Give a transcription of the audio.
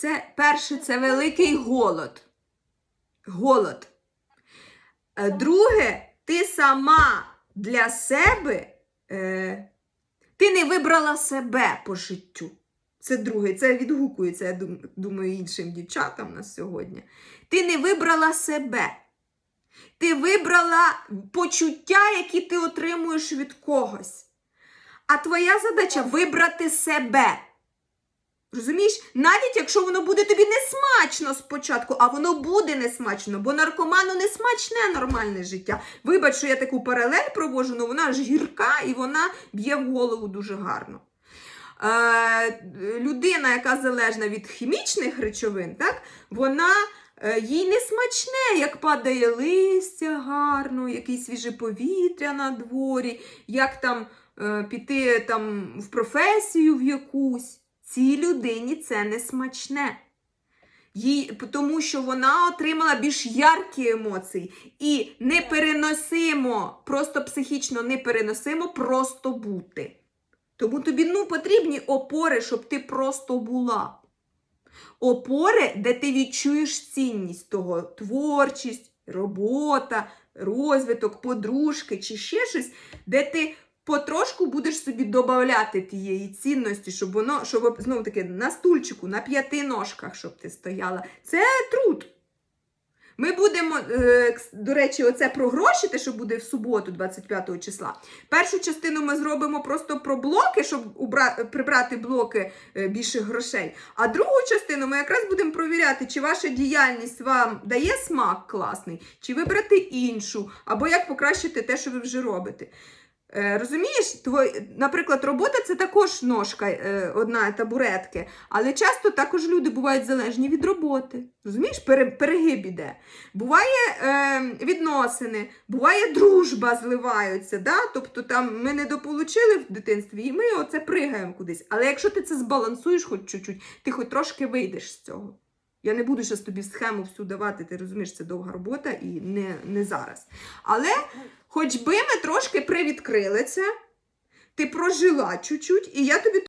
Це перше, це великий голод. Голод. Е, Друге, ти сама для себе, е, ти не вибрала себе по життю. Це друге, це відгукується, я думаю, іншим дівчатам на сьогодні. Ти не вибрала себе. Ти вибрала почуття, які ти отримуєш від когось. А твоя задача вибрати себе. Розумієш, навіть якщо воно буде тобі не смачно спочатку, а воно буде не смачно, бо наркоману не смачне нормальне життя. Вибач, що я таку паралель провожу, але вона ж гірка і вона б'є в голову дуже гарно. Е, людина, яка залежна від хімічних речовин, так, вона е, їй не смачне, як падає листя гарно, якесь свіже повітря на дворі, як там е, піти там, в професію в якусь. Цій людині це не смачне. Їй, тому що вона отримала більш яркі емоції. І непереносимо, просто психічно непереносимо просто бути. Тому тобі ну, потрібні опори, щоб ти просто була. Опори, де ти відчуєш цінність того, творчість, робота, розвиток, подружки чи ще щось, де ти потрошку будеш собі додавати тієї цінності, щоб воно, щоб знову таки на стульчику, на п'яти ножках, щоб ти стояла. Це труд. Ми будемо, е, до речі, оце про гроші, те, що буде в суботу, 25 числа. Першу частину ми зробимо просто про блоки, щоб прибрати блоки е, більше грошей. А другу частину ми якраз будемо провіряти, чи ваша діяльність вам дає смак класний, чи вибрати іншу, або як покращити те, що ви вже робите. Е, розумієш, Твой, наприклад, робота це також ножка, е, одна табуретки, але часто також люди бувають залежні від роботи. Розумієш, перегиб іде. Буває е, відносини, буває дружба зливаються. Да? Тобто там ми недополучили в дитинстві, і ми оце пригаємо кудись. Але якщо ти це збалансуєш хоч чуть-чуть, ти хоч трошки вийдеш з цього. Я не буду зараз тобі схему всю давати, ти розумієш, це довга робота і не, не зараз. Але хоч би ми трошки привідкрили це, ти прожила чуть-чуть, і я тобі